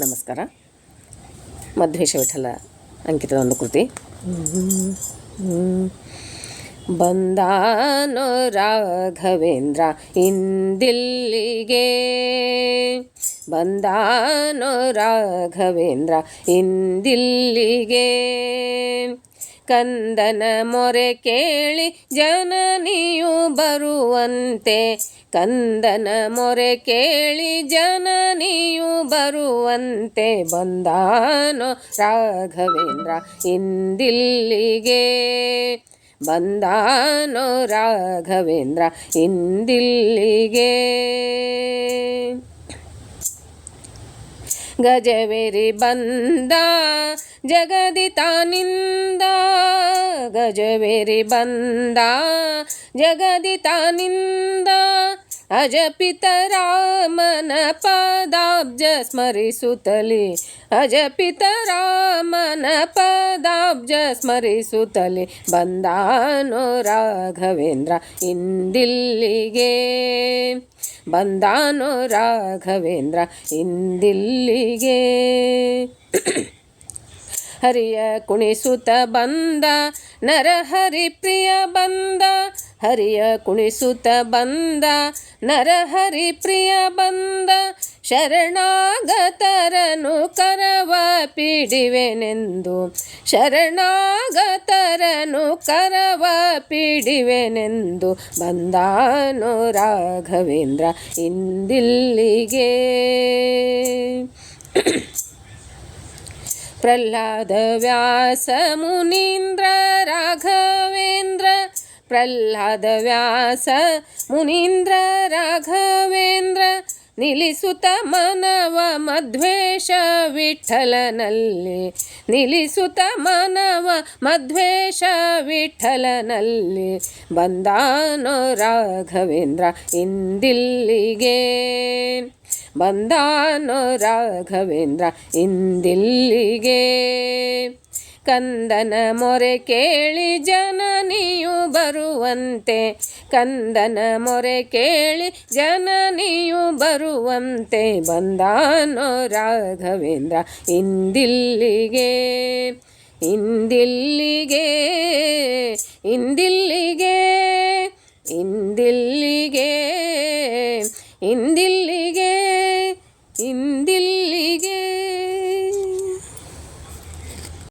ನಮಸ್ಕಾರ. ಮಧ್ವೇಶ ವಿಠಲ ಅಂಕಿತದ ಒಂದು ಕೃತಿ. ಬಂದಾನೋ ರಾಘವೇಂದ್ರ ಇಂದಿಲ್ಲಿಗೆ. ಬಂದಾನೋ ರಾಘವೇಂದ್ರ ಇಂದಿಲ್ಲಿಗೆ. ಕಂದನ ಮೊರೆ ಕೇಳಿ ಜನನಿಯು ಬರುವಂತೆ. ಕಂದನ ಮೊರೆ ಕೇಳಿ ಜನನಿಯು ಬರುವಂತೆ. ಬಂದಾನೋ ರಾಘವೇಂದ್ರ ಇಂದಿಲ್ಲಿಗೆ. ಬಂದಾನೋ ರಾಘವೇಂದ್ರ ಇಂದಿಲ್ಲಿಗೆ. ಗಜವೇರಿ ಬಂದ ಜಗದಿ ತಾನಿಂದ ಗಜವೇರಿ ಬಂದ ಜಗದಿ ತಾನಿಂದ ಅಜಪಿತ ರಾಮನ ಪದಾಬ್ಜ ಸ್ಮರಿಸುತ್ತಲಿ ಅಜಪಿತ ರಾಮನ ಪದಾಬ್ಜ ಸ್ಮರಿಸುತ್ತಲಿ ಬಂದಾನೋ ರಾಘವೇಂದ್ರ ಇಂದಿಲ್ಲಿಗೆ ಬಂದಾನೋ ರಾಘವೇಂದ್ರ ಇಂದಿಲ್ಲಿಗೆ ಹರಿಯ ಕುಣಿಸುತ ಬಂದ ನರಹರಿ ಪ್ರಿಯ ಬಂದ, ಹರಿಯ ಕುಣಿಸುತ ಬಂದ ನರಹರಿ ಪ್ರಿಯ ಬಂದ, ಶರಣಾಗತರನು ಕರವ ಪೀಡಿವೆನೆಂದು, ಶರಣಾಗತರನು ಕರವ ಪೀಡಿವೆನೆಂದು ಬಂದಾನು ರಾಘವೇಂದ್ರ ಇಂದಿಲ್ಲಿಗೆ. ಪ್ರಹ್ಲಾದ ವ್ಯಾಸ ಮುನೀಂದ್ರ ರಾಘವೇಂದ್ರ, ಪ್ರಹ್ಲಾದ ವ್ಯಾಸ ಮುನೀಂದ್ರ ರಾಘವೇಂದ್ರ ನಿಲಿಸುತ ಮನವ ಮಧ್ವೇಷ ವಿಠಲನಲ್ಲಿ ನಿಲಿಸುತ ಮನವ ಮಧ್ವೇಷ ವಿಠಲನಲ್ಲಿ, ಬಂದಾನೋ ರಾಘವೇಂದ್ರ, ಇಂದಿಲ್ಲಿಗೆ ಬಂದಾನೋ ರಾಘವೇಂದ್ರ, ಇಂದಿಲ್ಲಿಗೆ? ಕಂದನ ಮೊರೆ ಕೇಳಿ ಜನನಿಯು ಬರುವಂತೆ, ಕಂದನ ಮೊರೆ ಕೇಳಿ ಜನನಿಯು ಬರುವಂತೆ ಬಂದಾನೋ ರಾಘವೇಂದ್ರ, ಇಂದಿಲ್ಲಿಗೆ? ಇಂದಿಲ್ಲಿಗೆ? ಇಂದಿಲ್ಲಿಗೆ? ഇന്തിൽ